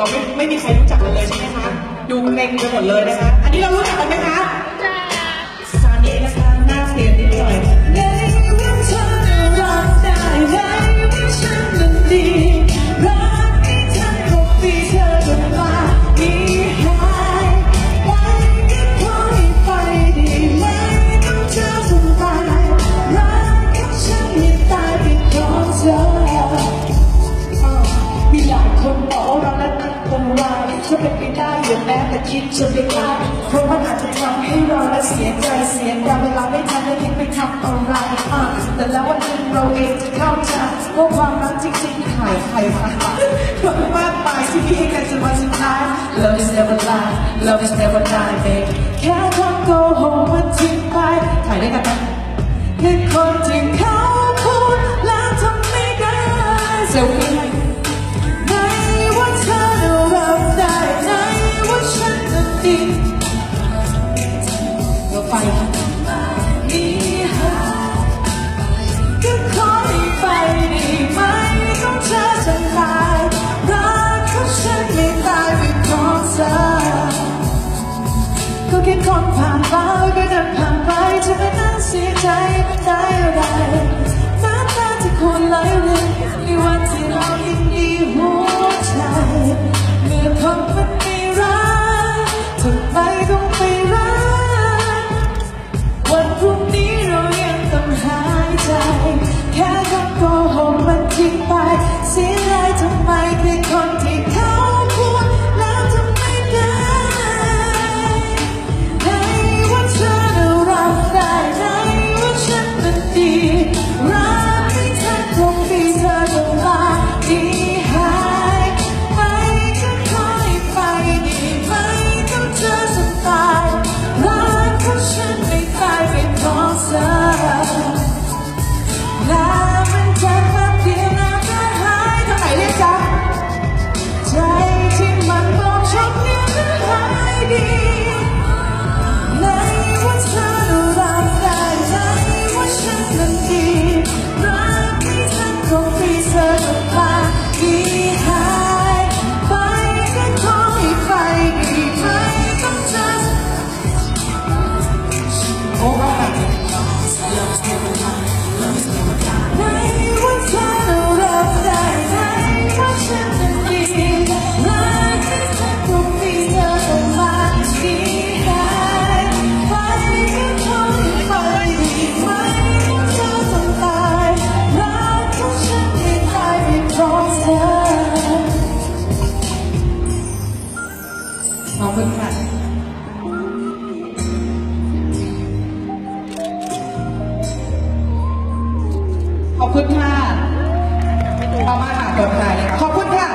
เราไม่ไม่มีใครรู้จักกันเลยใช่ไหมคะ ดูเกรงไปหมดเลยนะคะ อันนี้เรารู้จักกันไหมคะ จะเป็นไปได้อย่าแม้แต่คิดจะไม่ได้เพราะมันอาจจะทำให้เราและเสียใจเสียดายเวลาไม่ทันได้คิดไปทำอะไรอะแต่แล้ววันหนึ่งเราเองจะเข้าใจว่าความรักจริงๆหายใครมาความมากมายที่มีให้กันจนวันสุดท้าย Love is never lie Love is never die baby แค่คำโกหกมันทิ้งไปถ่ายด้วยกันไหมแค่คนที่เขาพูดแล้วทำไม่ได้เซลฟี่ ผ่านมาก็เดินผ่านไปจะไม่นั่งเสียใจไม่ได้อะไรน้ำตาที่คนไหลเลยในวันที่เรายินดีหัวใจเมื่อคนมันไม่รักทำไมต้องไปรักวันพรุ่งนี้เรายังต้องหายใจ แค่คำโกหกมันทิ้งไป คุณค่ะประมาณห้กดถ่ายเลยค่ขอบคุณค่ะ